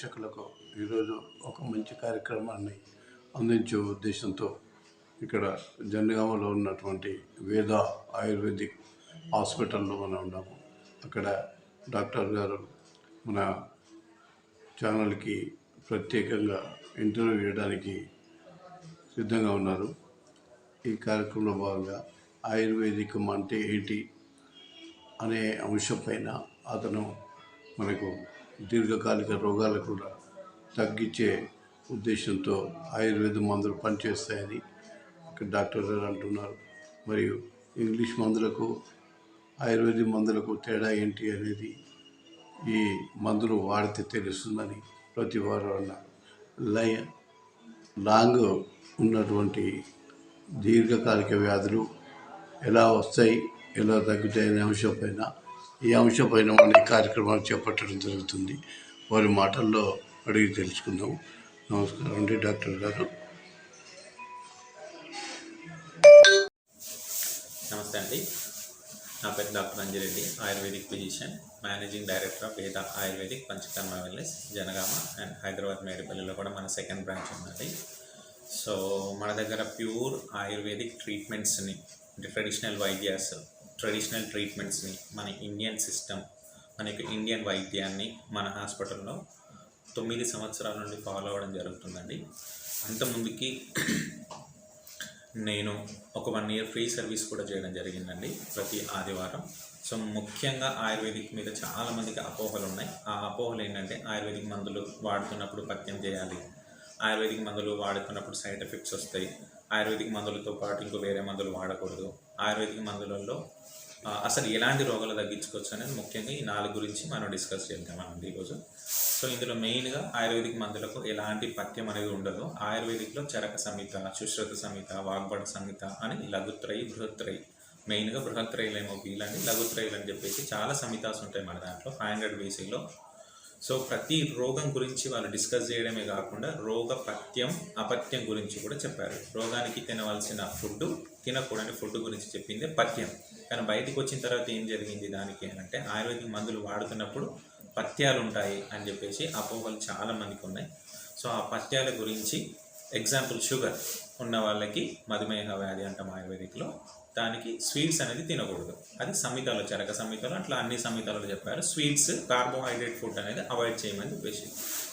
ప్రేక్షకులకు ఈరోజు ఒక మంచి కార్యక్రమాన్ని అందించే ఉద్దేశంతో ఇక్కడ జనగామలో ఉన్నటువంటి వేద ఆయుర్వేదిక్ హాస్పిటల్లో మనం ఉన్నాము. అక్కడ డాక్టర్ గారు మన ఛానల్కి ప్రత్యేకంగా ఇంటర్వ్యూ చేయడానికి సిద్ధంగా ఉన్నారు. ఈ కార్యక్రమంలో భాగంగా ఆయుర్వేదికం అంటే ఏంటి అనే అంశం పైన అతను మనకు దీర్ఘకాలిక రోగాలు కూడా తగ్గించే ఉద్దేశంతో ఆయుర్వేద మందులు పనిచేస్తాయని ఇక్కడ డాక్టర్ గారు అంటున్నారు. మరియు ఇంగ్లీష్ మందులకు ఆయుర్వేద మందులకు తేడా ఏంటి అనేది ఈ మందులు వాడితే తెలుస్తుందని ప్రతి వారు అన్నారు లయ లాంగ్ ఉన్నటువంటి దీర్ఘకాలిక వ్యాధులు ఎలా వస్తాయి ఎలా తగ్గుతాయి అనే అంశం పైన ఈ అంశం పైన మన కార్యక్రమాలు చేపట్టడం జరుగుతుంది. వారి మాటల్లో అడిగి తెలుసుకుందాం. నమస్కారం అండి డాక్టర్ గారు. నమస్తే అండి. నా పేరు doctor Anjireddy Ayurvedic physician managing director of Veda Ayurvedic panchakarma wellness Jangaon and Hyderabad మేడిపల్లిలో కూడా మన సెకండ్ బ్రాంచ్ ఉన్నది. సో మన దగ్గర ప్యూర్ ఆయుర్వేదిక్ ట్రీట్మెంట్స్ని అంటే ట్రెడిషనల్ వైద్యాస్ ట్రెడిషనల్ ట్రీట్మెంట్స్ని మన ఇండియన్ సిస్టమ్ మన యొక్క ఇండియన్ వైద్యాన్ని మన హాస్పిటల్లో తొమ్మిది సంవత్సరాల నుండి ఫాలో అవ్వడం జరుగుతుందండి. అంతకుముందుకి నేను ఒక వన్ ఇయర్ ఫ్రీ సర్వీస్ కూడా చేయడం జరిగిందండి ప్రతి ఆదివారం. సో ముఖ్యంగా ఆయుర్వేదిక్ మీద చాలామందికి అపోహలు ఉన్నాయి. ఆ అపోహలు ఏంటంటే ఆయుర్వేదిక్ మందులు వాడుతున్నప్పుడు పథ్యం చేయాలి ఆయుర్వేదిక్ మందులు వాడుతున్నప్పుడు సైడ్ ఎఫెక్ట్స్ వస్తాయి ఆయుర్వేదిక్ మందులతో పాటు ఇంకో వేరే మందులు వాడకూడదు ఆయుర్వేదిక్ మందులలో అసలు ఎలాంటి రోగాలు తగ్గించుకోవచ్చు అనేది ముఖ్యంగా ఈ నాలుగు గురించి మనం డిస్కస్ చేద్దామండి ఈరోజు. సో ఇందులో మెయిన్గా ఆయుర్వేదిక్ మందులకు ఎలాంటి పథ్యం అనేది ఉండదు. ఆయుర్వేదిక్లో చరక సంహిత సుశ్రుత సంహిత వాగ్బడ సంహిత అని లఘుత్రయి బృహత్రయి మెయిన్గా బృహత్రయులు ఏమో వీళ్ళండి లఘుత్రయులు అని చెప్పేసి చాలా సంహితాస్ ఉంటాయి మన దాంట్లో ఫైవ్ హండ్రెడ్ బీసీలో. సో ప్రతి రోగం గురించి వాళ్ళు డిస్కస్ చేయడమే కాకుండా రోగ పథ్యం అపత్యం గురించి కూడా చెప్పారు. రోగానికి తినవలసిన ఫుడ్ తినకూడని ఫుడ్ గురించి చెప్పింది పథ్యం. కానీ బయటికి వచ్చిన తర్వాత ఏం జరిగింది దానికి అంటే ఆయుర్వేదిక్ మందులు వాడుతున్నప్పుడు పథ్యాలు ఉంటాయి అని చెప్పేసి అపోహలు చాలా మందికి ఉన్నాయి. సో ఆ పథ్యాల గురించి ఎగ్జాంపుల్ షుగర్ ఉన్న వాళ్ళకి మధుమేహ వ్యాధి అంటాం ఆయుర్వేదిక్లో. దానికి స్వీట్స్ అనేది తినకూడదు. అది సంహితలో చరక సంహితలో అట్లా అన్ని సంహితలలో చెప్పారు. స్వీట్స్ కార్బోహైడ్రేట్ ఫుడ్ అనేది అవాయిడ్ చేయమని చెప్పేసి.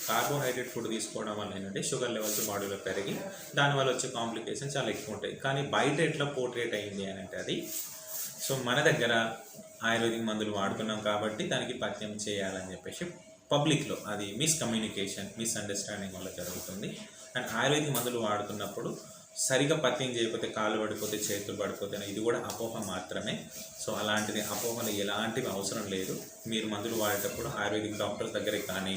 కార్బోహైడ్రేట్ ఫుడ్ తీసుకోవడం వల్ల ఏంటంటే షుగర్ లెవెల్స్ బాడీలో పెరిగి దానివల్ల వచ్చే కాంప్లికేషన్స్ చాలా ఎక్కువ ఉంటాయి. కానీ బయట ఎట్లా పోర్ట్రేట్ అయింది అని అంటే అది సో మన దగ్గర ఆయుర్వేదిక్ మందులు వాడుతున్నాం కాబట్టి దానికి పత్యం చేయాలని చెప్పేసి పబ్లిక్లో అది మిస్కమ్యూనికేషన్ మిస్అండర్స్టాండింగ్ వల్ల జరుగుతుంది. అండ్ ఆయుర్వేదిక్ మందులు వాడుతున్నప్పుడు సరిగా పత్యం చేయకపోతే కాళ్ళు పడిపోతే చేతులు పడిపోతే ఇది కూడా అపోహ మాత్రమే. సో అలాంటిది అపోహలు ఎలాంటివి అవసరం లేదు. మీరు మందులు వాడేటప్పుడు ఆయుర్వేదిక్ డాక్టర్స్ దగ్గరికి కానీ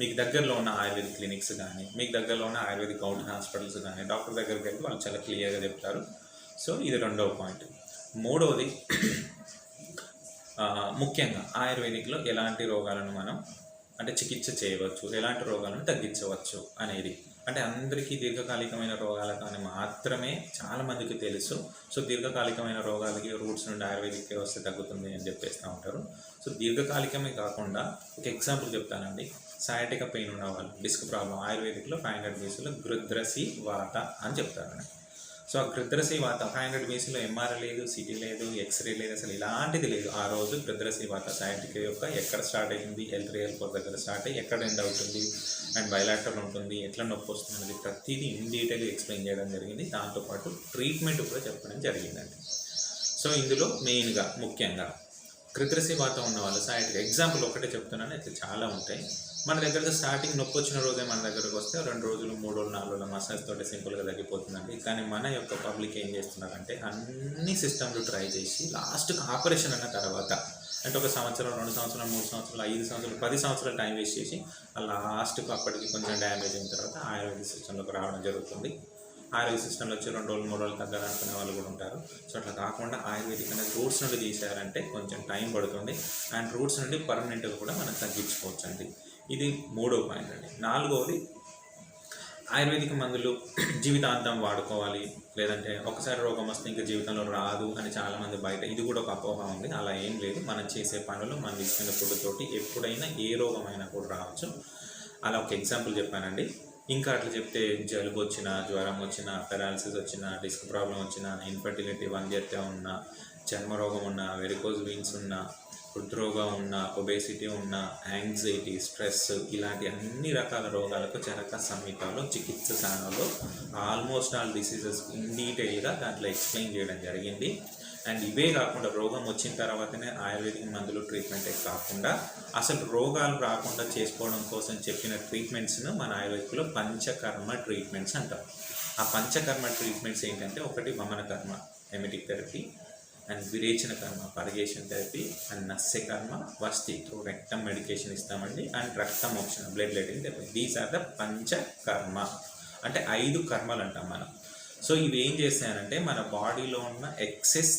మీకు దగ్గరలో ఉన్న ఆయుర్వేదిక్ క్లినిక్స్ కానీ మీకు దగ్గరలో ఉన్న ఆయుర్వేదిక్ కౌంటర్ హాస్పిటల్స్ కానీ డాక్టర్ దగ్గరికి వెళ్తే వాళ్ళు చాలా క్లియర్గా చెప్తారు. సో ఇది రెండవ పాయింట్. మూడవది ముఖ్యంగా ఆయుర్వేదిక్లో ఎలాంటి రోగాలను మనం అంటే చికిత్స చేయవచ్చు ఎలాంటి రోగాలను తగ్గించవచ్చు అనేది. అంటే అందరికీ దీర్ఘకాలికమైన రోగాలు కానీ మాత్రమే చాలా మందికి తెలుసు. సో దీర్ఘకాలికమైన రోగాలకి రూట్స్ నుండి ఆయుర్వేదిక్కి వస్తే తగ్గుతుంది అని చెప్పేస్తూ ఉంటారు. సో దీర్ఘకాలికమే కాకుండా ఒక ఎగ్జాంపుల్ చెప్తానండి. సయాటిక పెయిన్ ఉన్నవాళ్ళు డిస్క్ ప్రాబ్లం ఆయుర్వేదిక్లో ఫైవ్ హండ్రెడ్ బీసీలో గృద్రసి వాత అని చెప్తారు సో ఆ గృద్రసి వాత ఫైవ్ హండ్రెడ్ బీసీలో ఎంఆర్ఐ లేదు సిటీ లేదు ఎక్స్రే లేదు అసలు ఇలాంటిది లేదు. ఆ రోజు గృద్రసి వాత సయాటిక యొక్క ఎక్కడ స్టార్ట్ అయింది ఎల్ త్రీ ఎల్ ఫోర్ దగ్గర స్టార్ట్ అయ్యి ఎక్కడ ఎండ్ అవుతుంది అండ్ బయలాటర్ ఉంటుంది ఎట్లా నొప్పి వస్తుంది అనేది ప్రతిదీ ఇన్ డీటెయిల్ ఎక్స్ప్లెయిన్ చేయడం జరిగింది. దాంతోపాటు ట్రీట్మెంట్ కూడా చెప్పడం జరిగిందండి. సో ఇందులో మెయిన్గా ముఖ్యంగా కృత్రిసి వాత ఉన్న వాళ్ళు సైంటిక్ ఎగ్జాంపుల్ ఒకటే చెప్తున్నాను అయితే చాలా ఉంటాయి. మన దగ్గరకు స్టార్టింగ్ నొప్పి వచ్చిన రోజే మన దగ్గరకు వస్తే రెండు రోజులు మూడు రోజులు నాలుగు రోజుల మసాజ్ తోటి సింపుల్గా తగ్గిపోతుందండి. కానీ మన యొక్క పబ్లిక్ ఏం చేస్తున్నారంటే అన్ని సిస్టమ్లు ట్రై చేసి లాస్ట్కి ఆపరేషన్ అన్న తర్వాత అంటే ఒక సంవత్సరం రెండు సంవత్సరాలు మూడు సంవత్సరాలు ఐదు సంవత్సరాలు పది సంవత్సరాలు టైం వేస్ట్ చేసి లాస్ట్కి అప్పటికి కొంచెం డ్యామేజ్ అయిన తర్వాత ఆయుర్వేద సిస్టంలోకి రావడం జరుగుతుంది. ఆయుర్వేద సిస్టంలో వచ్చి రెండు రోజులు మూడు రోజులు తగ్గాలనుకునే వాళ్ళు కూడా ఉంటారు. సో అట్లా కాకుండా ఆయుర్వేదిక్ అనేది రూట్స్ నుండి తీసారంటే కొంచెం టైం పడుతుంది. అండ్ రూట్స్ నుండి పర్మనెంట్గా కూడా మనం తగ్గించుకోవచ్చు అండి ఇది మూడో పాయింట్ అండి. నాలుగవది ఆయుర్వేదిక మందులు జీవితాంతం వాడుకోవాలి. లేదంటే ఒకసారి రోగం వస్తే ఇంకా జీవితంలో రాదు అని చాలామంది బయట ఇది కూడా ఒక అపోహ ఉంది. అలా ఏం లేదు. మనం చేసే పనులు మనం తీసుకునే ఫుడ్ తోటి ఎప్పుడైనా ఏ రోగమైనా కూడా రావచ్చు. అలా ఒక ఎగ్జాంపుల్ చెప్పానండి. ఇంకా అట్లా చెప్తే జలుబు వచ్చిన జ్వరం వచ్చిన పెరాలసిస్ వచ్చిన డిస్క్ ప్రాబ్లం వచ్చిన ఇన్ఫర్టిలిటీ వంధ్యత ఉన్న చర్మరోగం ఉన్న వెరికోజ్ వీన్స్ ఉన్న హృద్రోగం ఉన్న ఒబేసిటీ ఉన్న యాంగ్జైటీ స్ట్రెస్ ఇలాంటి అన్ని రకాల రోగాలకు చరక సంహితలో చికిత్స స్థానంలో ఆల్మోస్ట్ ఆల్ డిసీజెస్ ఇన్ డీటెయిల్గా దాంట్లో ఎక్స్ప్లెయిన్ చేయడం జరిగింది. అండ్ ఇవే కాకుండా రోగం వచ్చిన తర్వాతనే ఆయుర్వేదిక్ మందులు ట్రీట్మెంటే కాకుండా అసలు రోగాలు రాకుండా చేసుకోవడం కోసం చెప్పిన ట్రీట్మెంట్స్ను మన ఆయుర్వేదిక్లో పంచకర్మ ట్రీట్మెంట్స్ అంటారు ఆ పంచకర్మ ట్రీట్మెంట్స్ ఏంటంటే ఒకటి వమనకర్మ ఎమెటిక్ థెరపీ అండ్ విరేచన కర్మ పరిగేషన్ థెరపీ అండ్ నస్య కర్మ వస్తి. త్రూ రక్తం మెడికేషన్ ఇస్తామండి. అండ్ రక్త మోక్షణ blood letting therapy these are the panchakarma అంటే ఐదు కర్మలు అంటాం మనం. సో ఇవి ఏం చేస్తాయంటే మన బాడీలో ఉన్న ఎక్సెస్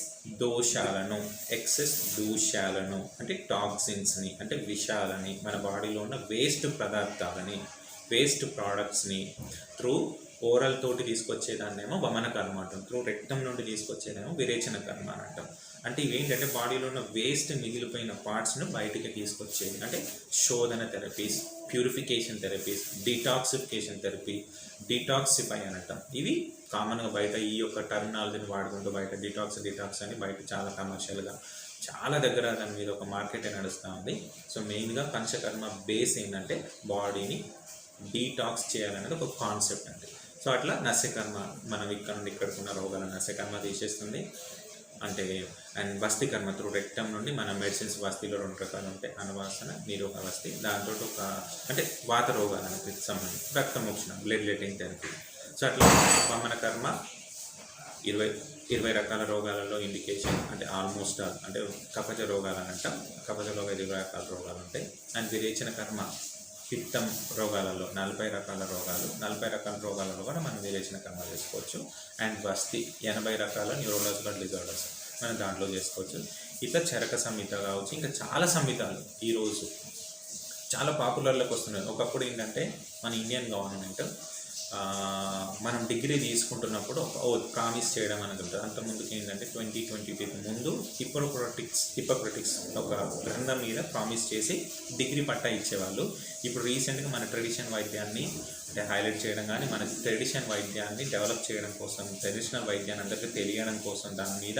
దోషాలను ఎక్సెస్ దూషాలను అంటే టాక్సిన్స్ని అంటే విషాలని మన బాడీలో ఉన్న వేస్ట్ పదార్థాలని వేస్ట్ ప్రోడక్ట్స్ని త్రూ ఓరల్ తోటి తీసుకొచ్చేదాన్నేమో వమన కర్మ అంటాం. త్రూ రక్తం నుండి తీసుకొచ్చేదేమో విరేచన కర్మ అని అంటాం. అంటే ఇవేంటంటే బాడీలో ఉన్న వేస్ట్ మిగిలిపోయిన పార్ట్స్ను బయటికి తీసుకొచ్చేది. అంటే శోధన therapies purification therapies detoxification therapy detoxify అని అంటాం. ఇవి కామన్గా బయట ఈ యొక్క టర్మినాలజీని వాడుకుంటూ బయట డిటాక్స్ డిటాక్స్ అని బయట చాలా కమర్షియల్గా చాలా దగ్గర దాని మీద ఒక మార్కెట్ నడుస్తూ ఉంది. సో మెయిన్గా పంచకర్మ బేస్ ఏంటంటే బాడీని డీటాక్స్ చేయాలనేది ఒక కాన్సెప్ట్ అండి. సో అట్లా నస్యకర్మ మనం ఇక్కడ నుండి ఇక్కడికి ఉన్న రోగాల నస్యకర్మ తీసేస్తుంది. అంటే అండ్ వస్తి కర్మ త్రూ రెక్టం నుండి మన మెడిసిన్స్ వస్తిలో రెండు రకాలు ఉంటాయి. అనువాసన నిరోగ వస్తి. దాంతో ఒక అంటే వాత రోగాలకు సంబంధించి రక్తమోక్షణ బ్లడ్ లెటింగ్ థెరపీ. సో అట్లా వమన కర్మ ఇరవై ఇరవై రకాల రోగాలలో ఇండికేషన్ అంటే ఆల్మోస్ట్ ఆల్ అంటే కపజ రోగాలు అని అంటాం. కపచ రోగాలు ఇరవై రకాల రోగాలు ఉంటాయి. అండ్ విరేచన కర్మ పిత్తం రోగాలలో నలభై రకాల రోగాలు నలభై రకాల రోగాలలో కూడా మనం విరేచన కర్మ చేసుకోవచ్చు. అండ్ వస్తి ఎనభై రకాల న్యూరోలాజికల్ డిజార్డర్స్ మనం దాంట్లో చేసుకోవచ్చు. ఇట్లా చరక సంహిత కావచ్చు ఇంకా చాలా సంహితాలు ఈరోజు చాలా పాపులర్లోకి వస్తున్నాయి. ఒకప్పుడు ఏంటంటే మన ఇండియన్ గవర్నమెంట్ మనం డిగ్రీ తీసుకుంటున్నప్పుడు ఒక ఓ ప్రామిస్ చేయడం అనేది ఉంటుంది. అంతకుముందుకి ముందుకు ఏంటంటే ట్వంటీ ట్వంటీ ముందు హిపోక్రటిక్స్ హిపోక్రటిక్స్ ఒక గ్రంథం మీద ప్రామిస్ చేసి డిగ్రీ పట్టా ఇచ్చేవాళ్ళు. ఇప్పుడు రీసెంట్గా మన ట్రెడిషన్ వైద్యాన్ని అంటే హైలైట్ చేయడం కానీ మన ట్రెడిషన్ వైద్యాన్ని డెవలప్ చేయడం కోసం ట్రెడిషనల్ వైద్యాన్ని అందరికీ తెలియడం కోసం దాని మీద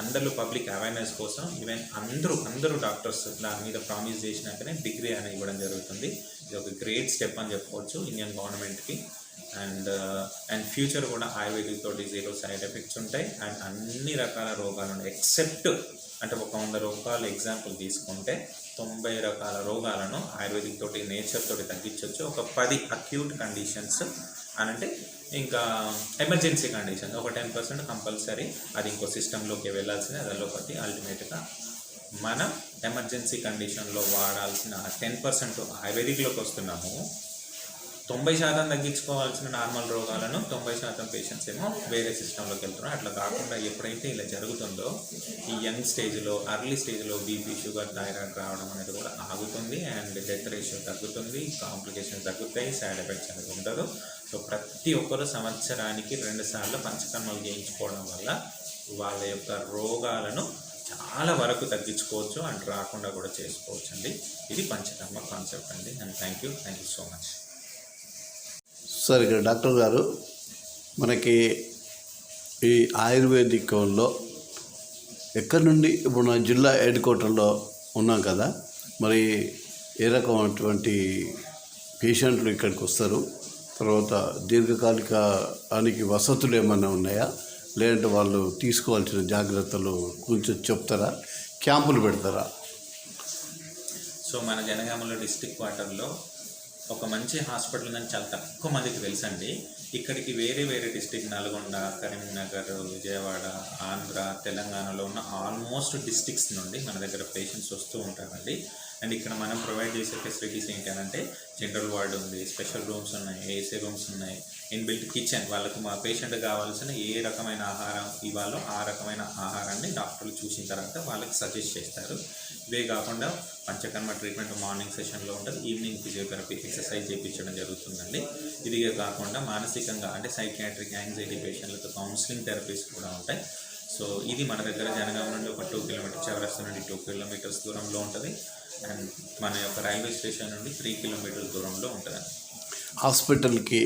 అందరిలో పబ్లిక్ అవేర్నెస్ కోసం ఈవెన్ అందరూ అందరూ డాక్టర్స్ దాని మీద ప్రామిస్ చేసినాకనే డిగ్రీ అనేది ఇవ్వడం జరుగుతుంది. ఇది ఒక గ్రేట్ స్టెప్ అని చెప్పుకోవచ్చు. ఇండియన్ గవర్నమెంట్కి అండ్ uh, అండ్ ఫ్యూచర్ కూడా ఆయుర్వేదిక్ తోటి జీరో సైడ్ ఎఫెక్ట్స్ ఉంటాయి. అండ్ అన్ని రకాల రోగాలు ఎక్సెప్ట్ అంటే ఒక వంద రోగాలు ఎగ్జాంపుల్ తీసుకుంటే తొంభై రకాల రోగాలను ఆయుర్వేదిక్ తోటి నేచర్ తోటి తగ్గించవచ్చు ఒక పది అక్యూట్ కండిషన్స్ అని అంటే ఇంకా ఎమర్జెన్సీ కండిషన్ ఒక టెన్ పర్సెంట్ కంపల్సరీ అది ఇంకో సిస్టంలోకి వెళ్ళాల్సింది. అది అలోపతి అల్టిమేట్గా మనం ఎమర్జెన్సీ కండిషన్లో వాడాల్సిన టెన్ పర్సెంట్ ఆయుర్వేదిక్లోకి వస్తున్నాము. తొంభై శాతం తగ్గించుకోవాల్సిన నార్మల్ రోగాలను తొంభై శాతం పేషెంట్స్ ఏమో వేరే సిస్టంలోకి వెళ్తున్నారు. అట్లా కాకుండా ఎప్పుడైతే ఇలా జరుగుతుందో ఈ యంగ్ స్టేజ్లో అర్లీ స్టేజ్లో బీపీ షుగర్ థైరాయిడ్ రావడం అనేది కూడా ఆగుతుంది అండ్ డెత్ రేషియో తగ్గుతుంది కాంప్లికేషన్ తగ్గుతాయి సైడ్ ఎఫెక్ట్స్ అనేది ఉండదు. సో ప్రతి ఒక్కరు సంవత్సరానికి రెండు సార్లు పంచకర్మలు చేయించుకోవడం వల్ల వాళ్ళ యొక్క రోగాలను చాలా వరకు తగ్గించుకోవచ్చు అండ్ రాకుండా కూడా చేసుకోవచ్చు అండి ఇది పంచకర్మ కాన్సెప్ట్ అండి. And thank you thank you so much sir ఇక్కడ డాక్టర్ గారు మనకి ఈ ఆయుర్వేదికంలో ఎక్కడి నుండి ఇప్పుడు మన జిల్లా హెడ్ క్వార్టర్లో ఉన్నాం కదా మరి ఏ రకమైనటువంటి పేషెంట్లు ఇక్కడికి వస్తారు తర్వాత దీర్ఘకాలికానికి వసతులు ఏమైనా ఉన్నాయా లేదంటే వాళ్ళు తీసుకోవాల్సిన జాగ్రత్తలు కొంచెం చెప్తారా క్యాంపులు పెడతారా? సో మన జనగామలో డిస్టిక్ క్వార్టర్లో ఒక మంచి హాస్పిటల్ ఉందని చాలా తక్కువ మందికి తెలుసండి. ఇక్కడికి వేరే వేరే డిస్టిక్ నల్గొండ కరీంనగర్ విజయవాడ ఆంధ్ర తెలంగాణలో ఉన్న ఆల్మోస్ట్ డిస్టిక్స్ నుండి మన దగ్గర పేషెంట్స్ వస్తూ ఉంటారండి. అండ్ ఇక్కడ మనం ప్రొవైడ్ చేసే ఫెసిలిటీస్ ఏంటంటే జనరల్ వార్డ్ ఉంది స్పెషల్ రూమ్స్ ఉన్నాయి ఏసీ రూమ్స్ ఉన్నాయి ఇన్బిల్ట్ కిచెన్. వాళ్ళకు మా పేషెంట్ కావాల్సిన ఏ రకమైన ఆహారం ఇవాళ ఆ రకమైన ఆహారాన్ని డాక్టర్లు చూసిన తర్వాత వాళ్ళకి సజెస్ట్ చేస్తారు. ఇవే కాకుండా పంచకర్మ ట్రీట్మెంట్ మార్నింగ్ సెషన్లో ఉంటుంది. ఈవినింగ్ ఫిజియోథెరపీ ఎక్సర్సైజ్ చేయించడం జరుగుతుందండి. ఇదిగే కాకుండా మానసికంగా అంటే సైకియాట్రిక్ యాంగ్జైటీ పేషెంట్లతో కౌన్సిలింగ్ థెరపీస్ కూడా ఉంటాయి. సో ఇది మన దగ్గర జనగాం నుండి ఒక టూ కిలోమీటర్స్ చౌరస్తా నుండి టూ కిలోమీటర్స్ దూరంలో ఉంటుంది. అండ్ మన యొక్క రైల్వే స్టేషన్ నుండి త్రీ కిలోమీటర్స్ దూరంలో ఉంటుంది హాస్పిటల్కి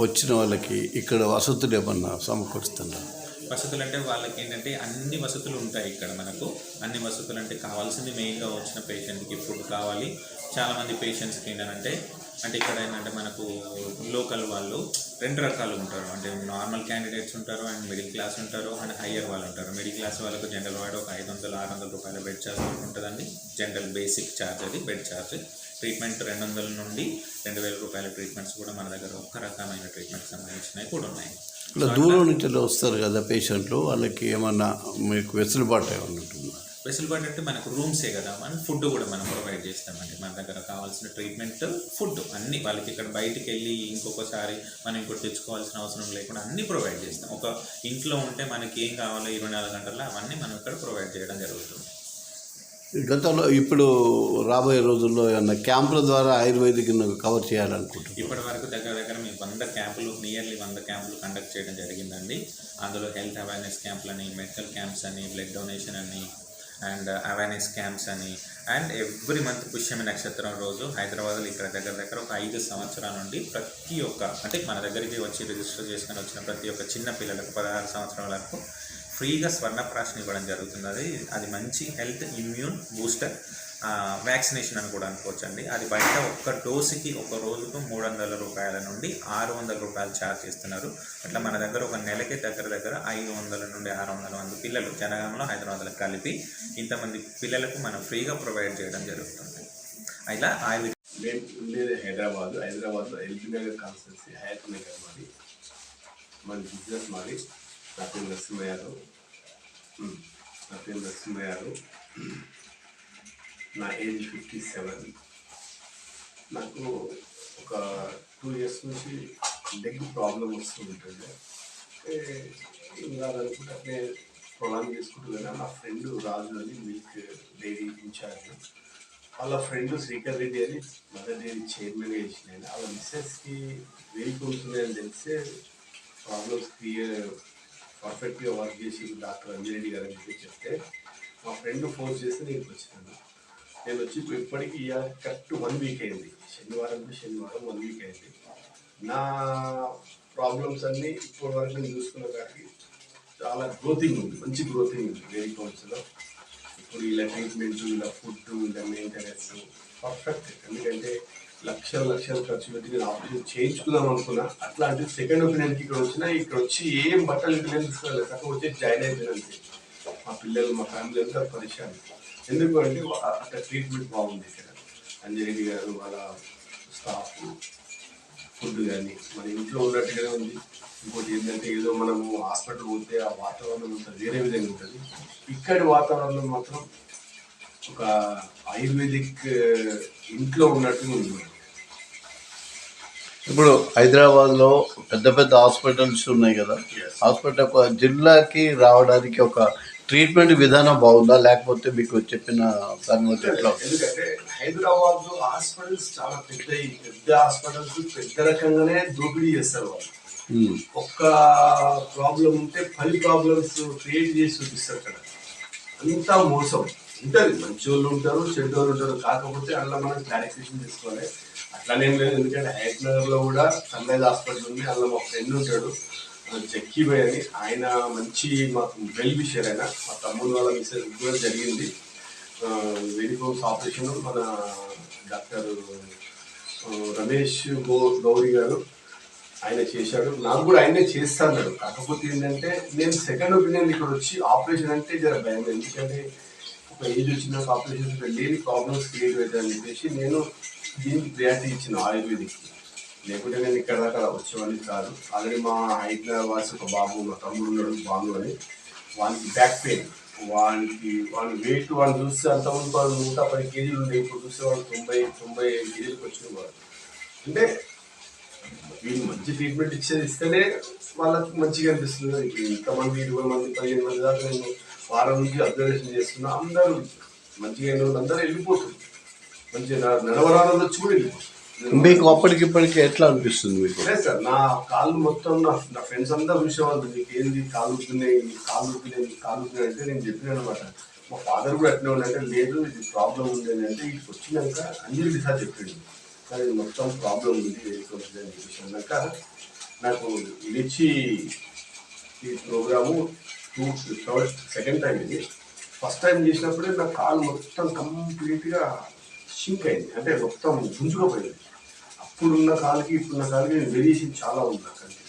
వచ్చిన వాళ్ళకి ఇక్కడ వసతులు ఏమన్నా సమకూరుస్తున్నారు వసతులు అంటే వాళ్ళకి ఏంటంటే అన్ని వసతులు ఉంటాయి ఇక్కడ మనకు. అన్ని వసతులు అంటే కావాల్సింది మెయిన్గా వచ్చిన పేషెంట్కి ఫుడ్ కావాలి. చాలామంది పేషెంట్స్కి ఏంటంటే అంటే ఇక్కడ ఏంటంటే మనకు లోకల్ వాళ్ళు రెండు రకాలు ఉంటారు. అంటే నార్మల్ క్యాండిడేట్స్ ఉంటారు అండ్ మిడిల్ క్లాస్ ఉంటారు అండ్ హయ్యర్ వాళ్ళు ఉంటారు. మిడిల్ క్లాస్ వాళ్ళకు జనరల్ వాడు ఒక ఐదు వందలు ఆరు వందల రూపాయల బెడ్ ఛార్జ్ ఉంటుందండి. జనరల్ బేసిక్ ఛార్జ్ అది బెడ్ ఛార్జ్. ట్రీట్మెంట్ రెండు వందల నుండి రెండు వేల రూపాయల ట్రీట్మెంట్స్ కూడా మన దగ్గర ఒక్క రకమైన ట్రీట్మెంట్ సంబంధించినవి కూడా ఉన్నాయి. ఇలా దూరం నుంచి వస్తారు కదా పేషెంట్లు వాళ్ళకి ఏమన్నా మీకు వెసులుబాటు ఏమన్నా ఉంటుందా? వెసులుబాటు అంటే మనకు రూమ్సే కదా. మన ఫుడ్ కూడా మనం ప్రొవైడ్ చేస్తామండి. మన దగ్గర కావాల్సిన ట్రీట్మెంట్ ఫుడ్ అన్ని వాళ్ళకి ఇక్కడ బయటికి వెళ్ళి ఇంకొకసారి మనం ఇంకోటి తెచ్చుకోవాల్సిన అవసరం లేకుండా అన్ని ప్రొవైడ్ చేస్తాం. ఒక ఇంట్లో ఉంటే మనకి ఏం కావాలో ఇరవై నాలుగు గంటల్లో అవన్నీ మనం ఇక్కడ ప్రొవైడ్ చేయడం జరుగుతుంది. గతంలో ఇప్పుడు రాబోయే రోజుల్లో ఏమన్నా క్యాంపుల ద్వారా ఆయుర్వేదిక్ కవర్ చేయాలనుకుంటున్నాను ఇప్పటి వరకు దగ్గర దగ్గర మేము వంద క్యాంపులు నియర్లీ వంద క్యాంపులు కండక్ట్ చేయడం జరిగిందండి. అందులో హెల్త్ అవేర్నెస్ క్యాంపులు అని మెడికల్ క్యాంప్స్ అని బ్లడ్ డొనేషన్ అని అండ్ అవేర్నెస్ క్యాంప్స్ అని. అండ్ ఎవ్రీ మంత్ పుష్యమి నక్షత్రం రోజు హైదరాబాద్లో ఇక్కడ దగ్గర దగ్గర ఒక ఐదు సంవత్సరాల నుండి ప్రతి ఒక్క అంటే మన దగ్గరికి వచ్చి రిజిస్టర్ చేసుకొని వచ్చిన ప్రతి ఒక్క చిన్న పిల్లలకు పదహారు సంవత్సరాల వరకు ఫ్రీగా స్వర్ణప్రాశన ఇవ్వడం జరుగుతుంది అది అది మంచి హెల్త్ ఇమ్యూన్ బూస్టర్ వ్యాక్సినేషన్ అని కూడా అనుకోవచ్చు అండి అది బయట ఒక్క డోసుకి ఒక రోజుకు మూడు వందల రూపాయల నుండి ఆరు వందల రూపాయలు ఛార్జ్ చేస్తున్నారు. అట్లా మన దగ్గర ఒక నెలకి దగ్గర దగ్గర ఐదు వందల నుండి ఆరు వందల మంది పిల్లలు జనగామలో హైదరాబాద్లో కలిపి ఇంతమంది పిల్లలకు మనం ఫ్రీగా ప్రొవైడ్ చేయడం జరుగుతుంది. అలా ఆయుర్వేద మేము హైదరాబాద్. హైదరాబాద్లో ఎల్బీ నగర్ కాన్స్టెన్సీ హయత్ నగర్ మాది. మన బిజినెస్ మాది. నా పేరు నరసింహ యాదవ్ నా పేరు నరసింహ యాదవ్ నా ఏజ్ ఫిఫ్టీ సెవెన్. నాకు ఒక టూ ఇయర్స్ నుంచి లెగ్ ప్రాబ్లం వస్తూ ఉంటుంది అనుకుంటే అట్లే ప్రొలాంగ్ చేసుకుంటున్నాను నా ఫ్రెండ్ రాజు అని మిల్క్ డైరీ ఇన్ఛార్జ్. వాళ్ళ ఫ్రెండ్ శ్రీకర్ రెడ్డి అని మదర్ డైరీ చైర్మన్ చేసిన వాళ్ళ మిస్సెస్కి వెళ్ళిపోతున్నాయని తెలిస్తే ప్రాబ్లమ్స్ క్లియర్ పర్ఫెక్ట్గా వర్క్ చేసి డాక్టర్ అంజిరెడ్డి గారు అని చెప్పి చెప్తే మా ఫ్రెండ్ ఫోన్ చేస్తే నేను వచ్చినాను. నేను వచ్చి ఇప్పుడు ఇప్పటికీ కరెక్ట్ వన్ వీక్ అయింది. శనివారం శనివారం వన్ వీక్ అయింది. నా ప్రాబ్లమ్స్ అన్నీ ఇప్పటి వరకు నేను చూసుకున్న దానికి చాలా గ్రోతింగ్ ఉంది. మంచి గ్రోతింగ్ ఉంది డైరీ కౌన్సిల్లో ఇప్పుడు ఇలా ట్రీట్మెంట్ ఇలా ఫుడ్ ఇలా మెయింటెనెన్స్ పర్ఫెక్ట్ ఎందుకంటే లక్షల లక్షలు ఖర్చు పెట్టి నేను ఆపరేషన్ చేయించుకుందాం అనుకున్నా. అట్లాంటి సెకండ్ ఒపీనియన్కి ఇక్కడ వచ్చినా ఇక్కడ వచ్చి ఏం బట్టలు ఇంట్లో తీసుకోలేదు తక్కువ వచ్చి జాయిన్ అయిపోయినంతే మా పిల్లలు మా ఫ్యామిలీ అంతా పరిశాను ఎందుకు అంటే అక్కడ ట్రీట్మెంట్ బాగుంది ఇక్కడ. అంజరెడ్డి గారు వాళ్ళ స్టాఫ్ ఫుడ్ కానీ మన ఇంట్లో ఉన్నట్టుగానే ఉంది. ఇంకోటి ఏంటంటే ఏదో మనము హాస్పిటల్ పోతే ఆ వాతావరణం అంతా వేరే విధంగా ఉంటుంది. ఇక్కడి వాతావరణం మాత్రం ఒక ఆయుర్వేదిక్ ఇంట్లో ఉన్నట్టుగా ఉంది. ఇప్పుడు హైదరాబాద్లో పెద్ద పెద్ద హాస్పిటల్స్ ఉన్నాయి కదా. హాస్పిటల్ ఒక జిల్లాకి రావడానికి ఒక ట్రీట్మెంట్ విధానం బాగుందా? లేకపోతే మీకు చెప్పిన దాని బట్టి ఎట్లా? ఎందుకంటే హైదరాబాద్లో హాస్పిటల్స్ చాలా పెద్ద పెద్ద హాస్పిటల్స్ పెద్ద రకంగానే దోపిడీ చేస్తారు వాళ్ళు. ఒక్క ప్రాబ్లం ఉంటే పది ప్రాబ్లమ్స్ క్రియేట్ చేసి చూపిస్తారు అక్కడ. అంతా మోసం. ఉంటుంది మంచి వాళ్ళు ఉంటారు చెడ్డ వాళ్ళు ఉంటారు. కాకపోతే అందులో మనం క్లారిఫికేషన్ తీసుకోవాలి అట్లానేం లేదు ఎందుకంటే నగర్లో కూడా సన్ రైజ్ హాస్పిటల్ ఉంది అందులో మా ఫ్రెండ్ ఉంటాడు. జక్కీ భాయ్ అని ఆయన మంచి మాకు వెల్ విషయర్ ఆయన. మా తమ్ముడు వాళ్ళ మిస్సెస్ కూడా జరిగింది. వెరికోస్ ఆపరేషన్ మన డాక్టర్ రమేష్ గో గౌరీ గారు ఆయన చేశాడు నాకు కూడా ఆయనే చేస్తా కాకపోతే ఏంటంటే నేను సెకండ్ ఒపీనియన్ ఇక్కడ వచ్చి ఆపరేషన్ అంటే జర భయం. ఎందుకంటే ఒక ఏజ్ వచ్చిన ఆపరేషన్ లేని ప్రాబ్లమ్స్ క్రియేట్ అవుతాయని చెప్పేసి నేను దీనికి ప్రియారిటీ ఇచ్చిన ఆయుర్వేదిక్. లేకుంటే నేను ఇక్కడ దాకా వచ్చేవాడిని కాదు. ఆల్రెడీ మా హైదరాబాద్ ఒక బాబు మా తమ్ముడు ఉన్నాడు బాబు అని వానికి బ్యాక్ పెయిన్ వానికి వాని వెయిట్ వాళ్ళు చూస్తే అంతకుముందు వాళ్ళు నూట పది కేజీలు ఉండే ఇప్పుడు చూస్తే వాళ్ళు తొంభై తొంభై ఐదు కేజీలకు వచ్చిన వాళ్ళు అంటే వీళ్ళు మంచి ట్రీట్మెంట్ ఇచ్చేది ఇస్తేనే వాళ్ళకి మంచిగా అనిపిస్తుంది. ఇప్పుడు ఇంతమంది ఇరవై మంది పదిహేను మంది దాకా నేను వారం నుంచి అబ్జర్వేషన్ చేస్తున్నా. అందరూ మంచిగా అయిన వాళ్ళు అందరూ వెళ్ళిపోతుంది మంచిగా నడవరాలలో చూడు వెళ్ళిపోతుంది మీకు అప్పటికిప్పటికి ఎట్లా అనిపిస్తుంది మీకు? లేదు సార్ నా కాళ్ళు మొత్తం నా నా ఫ్రెండ్స్ అంతా చూసేవాళ్ళు. నీకు ఏంది కాళ్ళు ఊపుతున్నాయి కాళ్ళు ఊపుతున్నాయి కాళ్ళు ఊపుతున్నాయి అంటే నేను చెప్పిన అనమాట మా ఫాదర్ కూడా అట్లే ఉండే. లేదు ఇది ప్రాబ్లం ఉంది అని అంటే ఇక్కడికి వచ్చినాక అంజలి సార్ చెప్పిండు. కానీ ఇది మొత్తం ప్రాబ్లం ఉంది కొంచెం అని చెప్పేసి అన్నాక నాకు లేచి ఈ programme two third second time ఇది. ఫస్ట్ టైం చేసినప్పుడే నా కాలు మొత్తం కంప్లీట్గా షింక్ అయింది. అంటే మొత్తం గుంజుకుపోయింది. అప్పుడున్న కాలకి ఇప్పుడున్న కాలకి వేరియేషన్ చాలా ఉంది నాకు